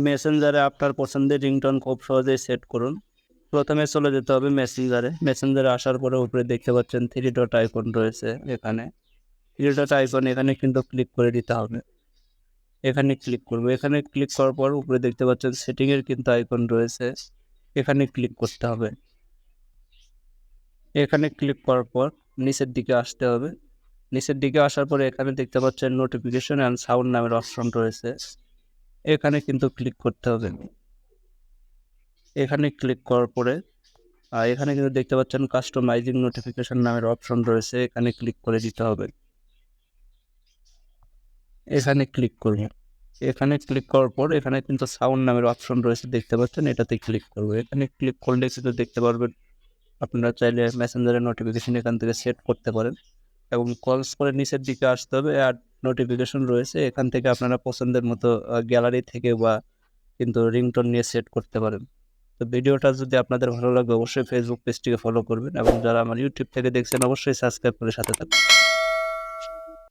মেসেঞ্জারে আপনার পছন্দের রিংটোন খুব সহজেই সেট করুন। প্রথমে চলে যেতে হবে মেসেঞ্জারে মেসেঞ্জারে আসার পরে উপরে দেখতে পাচ্ছেন থ্রি ডট আইকন রয়েছে এখানে। থ্রি ডট আইকন এখানে কিন্তু ক্লিক করে দিতে হবে। এখানে ক্লিক করব। এখানে ক্লিক করার পর উপরে দেখতে পাচ্ছেন সেটিংয়ের কিন্তু আইকন রয়েছে। এখানে ক্লিক করতে হবে। এখানে ক্লিক করার পর নিচের দিকে আসতে হবে। নিচের দিকে আসার পরে এখানে দেখতে পাচ্ছেন নোটিফিকেশন অ্যান্ড সাউন্ড নামের অপশন রয়েছে। এখানে কিন্তু ক্লিক করতে হবে। এখানে ক্লিক করার পরে এখানে কিন্তু দেখতে পাচ্ছেন কাস্টমাইজিং নোটিফিকেশন নামের অপশন রয়েছে, এখানে ক্লিক করে দিতে হবে। এখানে ক্লিক করব এখানে ক্লিক করার পর, এখানে কিন্তু সাউন্ড নামের অপশন রয়েছে, দেখতে পাচ্ছেন, এটাতে ক্লিক করব। এখানে ক্লিক করলে কিন্তু দেখতে পারবেন, আপনারা চাইলে মেসেঞ্জারের নোটিফিকেশন এখান থেকে সেট করতে পারেন। এবং কলস করে নিচের দিকে আসতে হবে, আর নোটিফিকেশন রয়েছে, এখান থেকে আপনারা পছন্দের মতো গ্যালারি থেকে বা কিন্তু রিংটোন নিয়ে সেট করতে পারেন। তো ভিডিওটা যদি আপনাদের ভালো লাগে, অবশ্যই ফেসবুক পেজটিকে ফলো করবেন এবং যারা আমার ইউটিউব থেকে দেখছেন, অবশ্যই সাবস্ক্রাইব করে সাথে থাকবেন